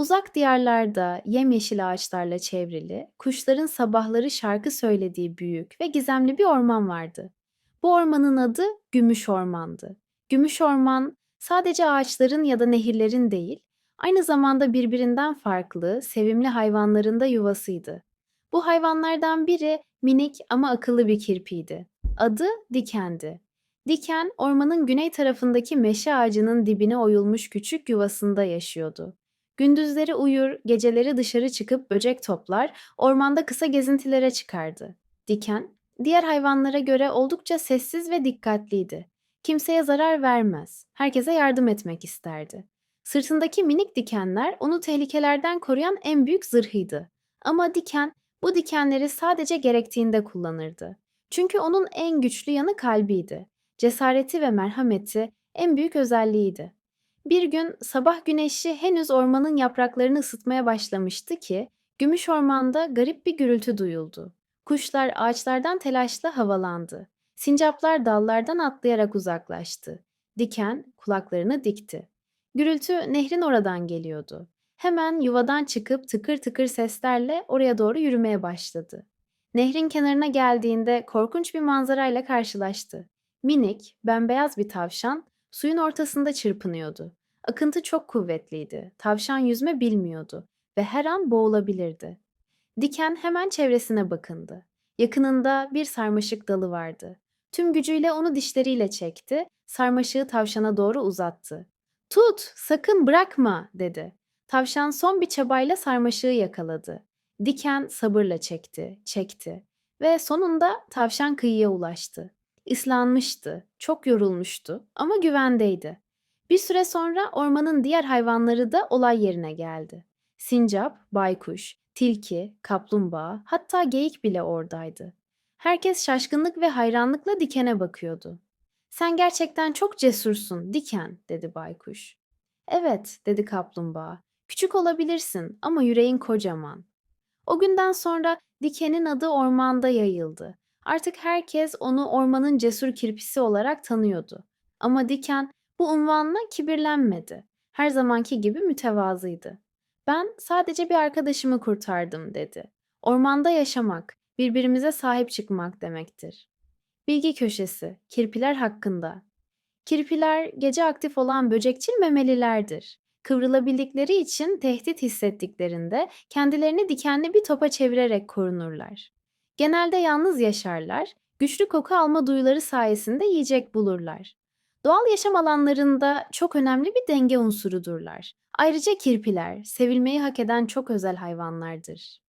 Uzak diyarlarda yemyeşil ağaçlarla çevrili, kuşların sabahları şarkı söylediği büyük ve gizemli bir orman vardı. Bu ormanın adı Gümüş Orman'dı. Gümüş Orman sadece ağaçların ya da nehirlerin değil, aynı zamanda birbirinden farklı, sevimli hayvanların da yuvasıydı. Bu hayvanlardan biri minik ama akıllı bir kirpiydi. Adı Diken'di. Diken, ormanın güney tarafındaki meşe ağacının dibine oyulmuş küçük yuvasında yaşıyordu. Gündüzleri uyur, geceleri dışarı çıkıp böcek toplar, ormanda kısa gezintilere çıkardı. Diken, diğer hayvanlara göre oldukça sessiz ve dikkatliydi. Kimseye zarar vermez, herkese yardım etmek isterdi. Sırtındaki minik dikenler onu tehlikelerden koruyan en büyük zırhıydı. Ama diken bu dikenleri sadece gerektiğinde kullanırdı. Çünkü onun en güçlü yanı kalbiydi. Cesareti ve merhameti en büyük özelliğiydi. Bir gün sabah güneşi henüz ormanın yapraklarını ısıtmaya başlamıştı ki, gümüş ormanda garip bir gürültü duyuldu. Kuşlar ağaçlardan telaşla havalandı. Sincaplar dallardan atlayarak uzaklaştı. Diken kulaklarını dikti. Gürültü nehrin oradan geliyordu. Hemen yuvadan çıkıp tıkır tıkır seslerle oraya doğru yürümeye başladı. Nehrin kenarına geldiğinde korkunç bir manzarayla karşılaştı. Minik, bembeyaz bir tavşan suyun ortasında çırpınıyordu. Akıntı çok kuvvetliydi. Tavşan yüzme bilmiyordu ve her an boğulabilirdi. Diken hemen çevresine bakındı. Yakınında bir sarmaşık dalı vardı. Tüm gücüyle onu dişleriyle çekti, sarmaşığı tavşana doğru uzattı. "Tut, sakın bırakma." dedi. Tavşan son bir çabayla sarmaşığı yakaladı. Diken sabırla çekti, çekti ve sonunda tavşan kıyıya ulaştı. Islanmıştı, çok yorulmuştu ama güvendeydi. Bir süre sonra ormanın diğer hayvanları da olay yerine geldi. Sincap, baykuş, tilki, kaplumbağa, hatta geyik bile oradaydı. Herkes şaşkınlık ve hayranlıkla dikene bakıyordu. "Sen gerçekten çok cesursun, diken." dedi baykuş. "Evet." dedi kaplumbağa. "Küçük olabilirsin ama yüreğin kocaman." O günden sonra dikenin adı ormanda yayıldı. Artık herkes onu ormanın cesur kirpisi olarak tanıyordu. Ama diken bu unvanla kibirlenmedi. Her zamanki gibi mütevazıydı. Ben sadece bir arkadaşımı kurtardım dedi. Ormanda yaşamak, birbirimize sahip çıkmak demektir. Bilgi köşesi, kirpiler hakkında. Kirpiler gece aktif olan böcekçil memelilerdir. Kıvrılabildikleri için tehdit hissettiklerinde kendilerini dikenli bir topa çevirerek korunurlar. Genelde yalnız yaşarlar, güçlü koku alma duyuları sayesinde yiyecek bulurlar. Doğal yaşam alanlarında çok önemli bir denge unsurudurlar. Ayrıca kirpiler, sevilmeyi hak eden çok özel hayvanlardır.